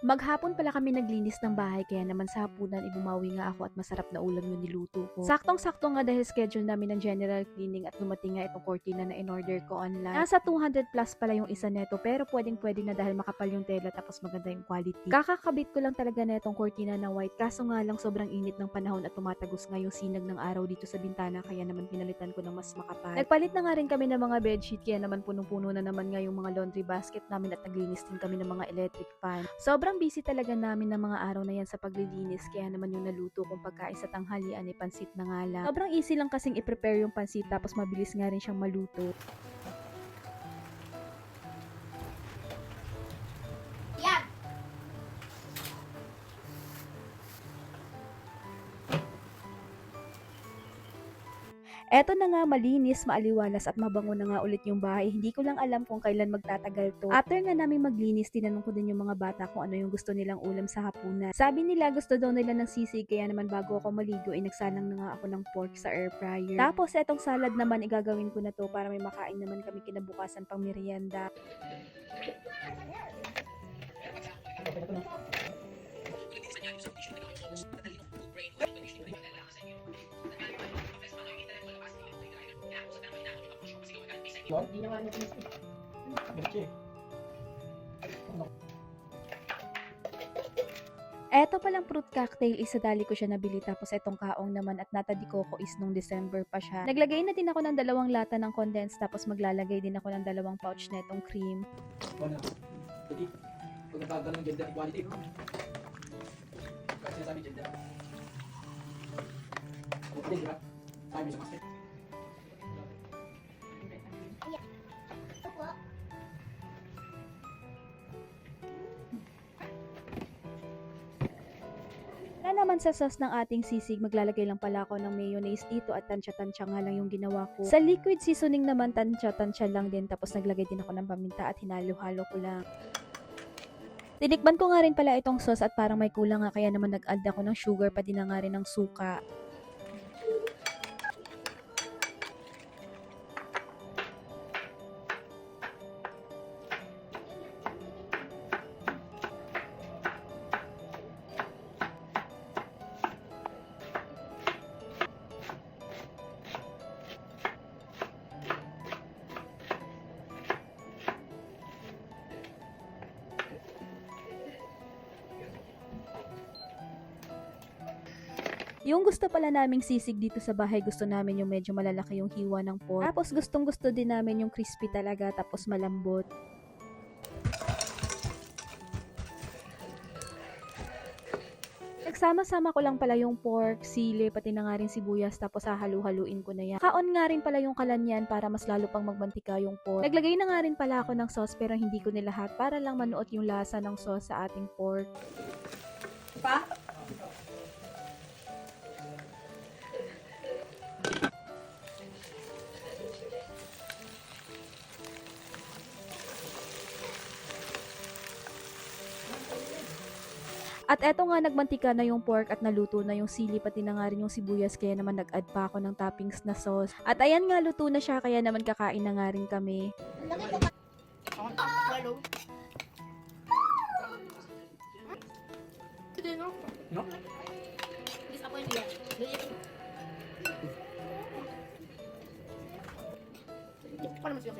Maghapon pala kami naglinis ng bahay kaya naman sa hapunan ibumawi nga ako at masarap na ulam yung niluto ko. Saktong-sakto nga dahil schedule namin ng general cleaning at dumating nga itong cortina na in-order ko online. Nasa 200 plus pala yung isa neto pero pwedeng pwede na dahil makapal yung tela tapos maganda yung quality. Kakakabit ko lang talaga na itong cortina na white kaso nga lang sobrang init ng panahon at tumatagos nga yung sinag ng araw dito sa bintana kaya naman pinalitan ko ng mas makapal. Nagpalit na nga rin kami ng mga bedsheet kaya naman punong-puno na naman nga yung mga laundry basket namin at naglinis din kami ng mga electric fan. Sobrang busy talaga namin ng mga araw na yan sa paglilinis kaya naman yung naluto kong pagkain sa tanghalian ay pansit na nga lang. Sobrang easy lang kasing i-prepare yung pansit tapos mabilis nga rin siyang maluto. Eto na nga malinis, maaliwalas at mabango na nga ulit yung bahay. Hindi ko lang alam kung kailan magtatagal to. After nga namin maglinis, tinanong ko din yung mga bata kung ano yung gusto nilang ulam sa hapunan. Sabi nila gusto daw nila ng sisig kaya naman bago ako maligo ay nagsalang na nga ako ng pork sa air fryer. Tapos etong salad naman igagawin ko na to para may makain naman kami kinabukasan pang merienda. Hindi na nga niya pinisip. Diretso eh. Eto palang fruit cocktail, isa dali ko siya nabili tapos etong kaong naman at nata di coco is nung December pa siya. Naglagay na din ako ng dalawang lata ng condensed tapos maglalagay din ako ng dalawang pouch na itong cream. Wala. Jadi, pag natagal ng gender equality, no? Kasi. Ako pa din, di ba? Sabi sa basket. Naman sa sauce ng ating sisig, maglalagay lang pala ako ng mayonnaise dito at tansya-tansya nga lang yung ginawa ko. Sa liquid seasoning naman, tansya-tansya lang din tapos naglagay din ako ng paminta at hinalo-halo ko lang. Tinikman ko nga rin pala itong sauce at parang may kulang nga kaya naman nag-add ako ng sugar pati na nga rin ng suka. Yung gusto pala naming sisig dito sa bahay, gusto namin yung medyo malalaki yung hiwa ng pork. Tapos gustong gusto din namin yung crispy talaga, tapos malambot. Nagsama-sama ko lang pala yung pork, sili, pati na nga rin sibuyas, tapos hahalu-haluin ko na yan. Kaon nga rin pala yung kalanyan para mas lalo pang magmantika yung pork. Naglagay na nga rin pala ako ng sauce pero hindi ko nilahat para lang manuot yung lasa ng sauce sa ating pork. Pa? At eto nga nagmantika na yung pork at naluto na yung sili pati na nga rin yung sibuyas kaya naman nag-add pa ako ng toppings na sauce. At ayan nga luto na siya kaya naman kakain na nga rin kami. No? Disappointed. Paano mas yung